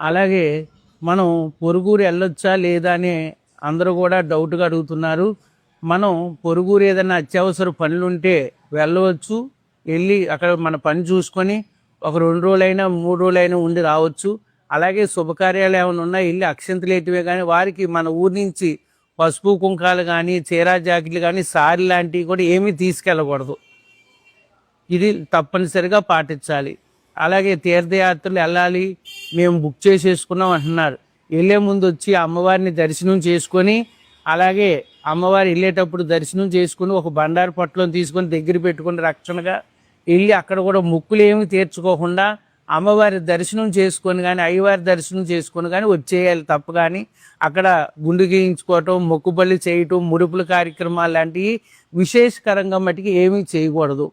అలాగే మనం పొరుగురు వెళ్ళొచ్చా లేదా అని అందరూ కూడా డౌట్గా అడుగుతున్నారు. మనం పొరుగురు ఏదైనా అత్యవసర పనులు ఉంటే వెళ్ళవచ్చు. వెళ్ళి అక్కడ మన పని చూసుకొని ఒక రెండు రోజులైనా మూడు రోజులైనా ఉండి రావచ్చు. అలాగే శుభకార్యాలు ఏమైనా ఉన్నా వెళ్ళి అక్షంతలు ఎటువే కానీ వారికి మన ఊరి నుంచి పసుపు కుంకాలు కానీ చీరా జాకెట్లు కానీ సారీ లాంటివి కూడా ఏమీ తీసుకెళ్ళకూడదు. ఇది తప్పనిసరిగా పాటించాలి. అలాగే తీర్థయాత్రలు వెళ్ళాలి. మేము బుక్ చేసేసుకున్నాం అంటున్నారు. వెళ్ళే ముందు వచ్చి అమ్మవారిని దర్శనం చేసుకొని అలాగే అమ్మవారు వెళ్ళేటప్పుడు దర్శనం చేసుకుని ఒక బండారు పట్లం తీసుకొని దగ్గర పెట్టుకుని రక్షణగా వెళ్ళి అక్కడ కూడా ముక్కులు ఏమి తీర్చుకోకుండా అమ్మవారి దర్శనం చేసుకొని కానీ అయ్యవారి దర్శనం చేసుకొని కానీ వచ్చేయాలి తప్ప కానీ అక్కడ గుండు గీయించుకోవటం మొక్కుబళ్ళు చేయటం ముడుపుల కార్యక్రమాలు లాంటివి విశేషకరంగా మటుకు ఏమీ చేయకూడదు.